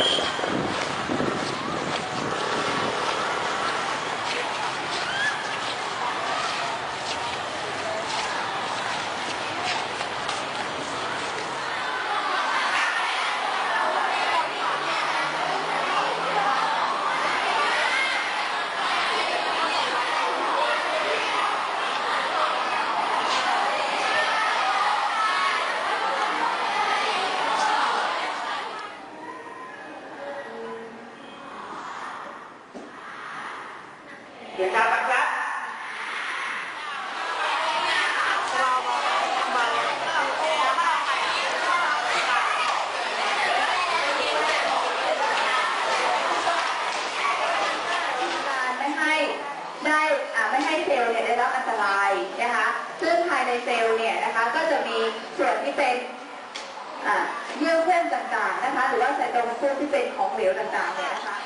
うん。 เดี๋ยวครับครับการไม่ให้ได้ไม่ให้เซลล์เนี่ยได้รับอันตรายนะคะซึ่งภายในเซลล์เนี่ยนะคะก็จะมีส่วนที่เป็นอ่าเยื่อหุ้มต่างๆนะคะหรือว่าไซโตพลาสมที่เป็นของเหลวต่างๆเนี่ยนะคะ